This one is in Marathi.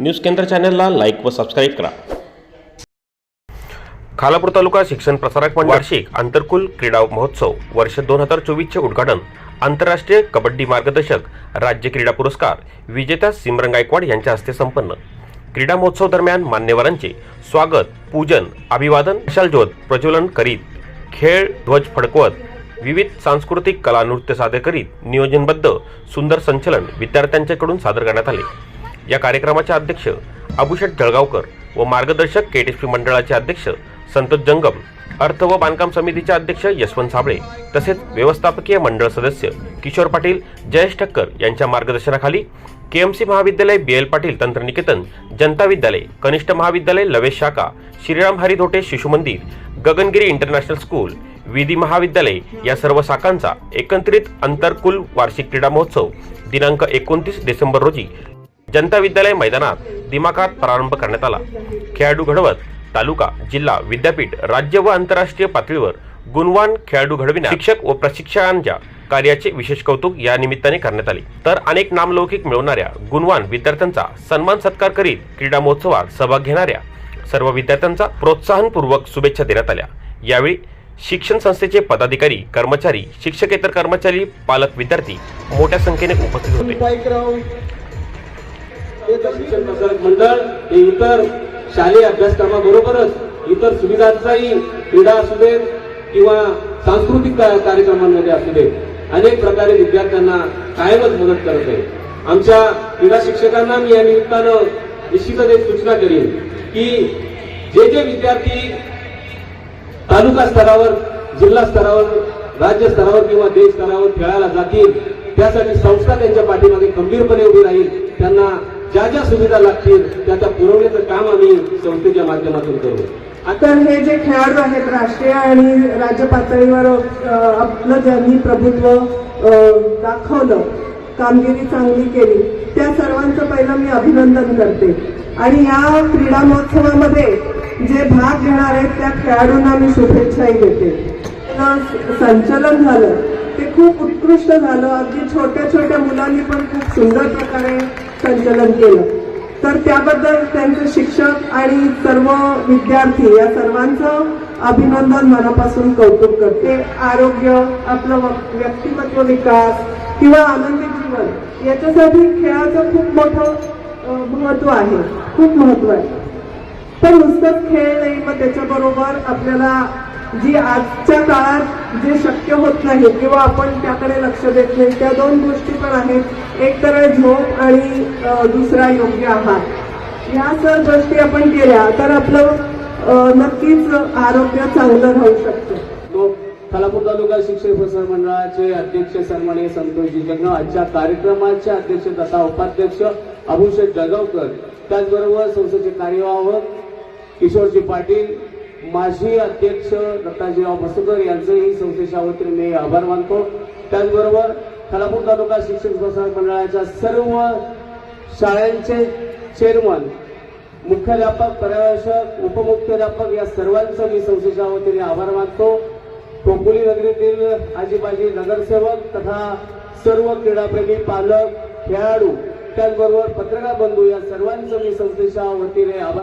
न्यूज केंद्र चॅनलला लाईक व सबस्क्राईब करा. खालापूर तालुका शिक्षण प्रसारक मंडळ वार्षिक आंतरकुल क्रीडा महोत्सव वर्ष दोन हजार चोवीसचे उद्घाटन आंतरराष्ट्रीय कबड्डी मार्गदर्शक राज्य क्रीडा पुरस्कार विजेत्या सिमरन गायकवाड यांच्या हस्ते संपन्न. क्रीडा महोत्सव दरम्यान मान्यवरांचे स्वागत पूजन अभिवादन ज्योत प्रज्वलन करीत खेळ ध्वज फडकवत विविध सांस्कृतिक कला नृत्य सादर करीत नियोजनबद्ध सुंदर संचलन विद्यार्थ्यांच्याकडून सादर करण्यात आले. या कार्यक्रमाचे अध्यक्ष अभूषण जळगावकर व मार्गदर्शक केटीसी मंडळाचे अध्यक्ष संतोष जंगम अर्थ व बांधकाम समितीचे अध्यक्ष यशवंत साबळे तसेच व्यवस्थापकीय मंडळ सदस्य किशोर पाटील जयेश ठक्कर यांच्या मार्गदर्शनाखाली केएमसी महाविद्यालय बी एल पाटील तंत्रनिकेतन जनता विद्यालय कनिष्ठ महाविद्यालय लवेश शाखा श्रीराम हरिधोटे शिशु मंदिर गगनगिरी इंटरनॅशनल स्कूल विधी महाविद्यालय या सर्व शाखांचा एकत्रित आंतरकुल वार्षिक क्रीडा महोत्सव दिनांक एकोणतीस डिसेंबर रोजी जनता विद्यालय मैदानात दिमाखात प्रारंभ करण्यात आला. खेळाडू घडवत तालुका जिल्हा विद्यापीठ राज्य व आंतरराष्ट्रीय पातळीवर गुणवान खेळाडू घडविण्या शिक्षक व प्रशिक्षकांच्या कार्याचे विशेष कौतुक या निमित्ताने करण्यात आले. तर अनेक नामलौकिक मिळवणाऱ्या गुणवान विद्यार्थ्यांचा सन्मान सत्कार करीत क्रीडा महोत्सवात सहभाग घेणाऱ्या सर्व विद्यार्थ्यांचा प्रोत्साहनपूर्वक शुभेच्छा देण्यात आल्या. यावेळी शिक्षण संस्थेचे पदाधिकारी कर्मचारी शिक्षकेतर कर्मचारी पालक विद्यार्थी मोठ्या संख्येने उपस्थित होते. बाईकराव शिक्षण प्रसारक मंडळ हे इतर शालेय अभ्यासक्रमाबरोबरच इतर सुविधांचाही क्रीडा असू देत किंवा सांस्कृतिक कार्यक्रमांमध्ये असू देत अनेक प्रकारे विद्यार्थ्यांना कायमच मदत करत आहे आमच्या क्रीडा शिक्षकांना मी या निमित्तानं निश्चितच एक सूचना करीन की जे जे विद्यार्थी तालुका स्तरावर जिल्हा स्तरावर राज्य स्तरावर किंवा देश स्तरावर खेळायला जातील त्यासाठी संस्था त्यांच्या पाठीमागे खंबीरपणे उभी राहील त्यांना ज्या ज्या सुविधा लागतील त्या त्या पुरवण्याचं काम आम्ही संस्थेच्या माध्यमातून करू. आता हे जे खेळाडू आहेत राष्ट्रीय आणि राज्य पातळीवर आपलं ज्यांनी प्रभुत्व दाखवलं कामगिरी चांगली केली त्या सर्वांचं पहिलं मी अभिनंदन करते. आणि या क्रीडा महोत्सवामध्ये जे भाग घेणार आहेत त्या खेळाडूंना मी शुभेच्छाही देते. संचलन झालं ते खूप उत्कृष्ट झालं. अगदी छोट्या छोट्या मुलांनी पण खूप सुंदर प्रकारे संचलन केलं. तर त्याबद्दल त्यांचे शिक्षक आणि सर्व विद्यार्थी या सर्वांचं अभिनंदन मनापासून कौतुक करते. आरोग्य आपलं व- व्यक्तिमत्व विकास किंवा आनंदी जीवन याच्यासाठी खेळाचं खूप मोठं महत्त्व आहे. खूप महत्त्व आहे. पण नुसतंच खेळ नाही मग त्याच्याबरोबर आपल्याला जी आजच्या काळात जे शक्य होत नाही किंवा आपण त्याकडे लक्ष देत नाही त्या दोन गोष्टी पण आहेत. एक तर झोप आणि दुसरा योग्य आहार. या जर गोष्टी आपण केल्या तर आपलं नक्कीच आरोग्य चांगलं राहू शकतं. तो खालापूर तालुका शिक्षक प्रसार मंडळाचे अध्यक्ष सन्माननीय संतोषजी जगन आजच्या कार्यक्रमाचे अध्यक्ष तथा उपाध्यक्ष अभिषेक जळगावकर त्याचबरोबर संस्थेचे कार्यवाहक किशोरजी पाटील माजी अध्यक्ष दत्ताजीराव मसुकर यांचंही संस्थेच्या वतीने मी आभार मानतो. त्याचबरोबर खालापूर तालुका शिक्षक प्रसार मंडळाच्या सर्व शाळांचे चेअरमन मुख्याध्यापक पर्यवेक्षक उपमुख्याध्यापक या सर्वांचं मी संस्थेच्या वतीने आभार मानतो. कोकुली नगरीतील आजीबाजी नगरसेवक तथा सर्व क्रीडाप्रेमी पालक खेळाडू त्याचबरोबर पत्रकार बंधू या सर्वांचं मी संस्थेच्या वतीने आभार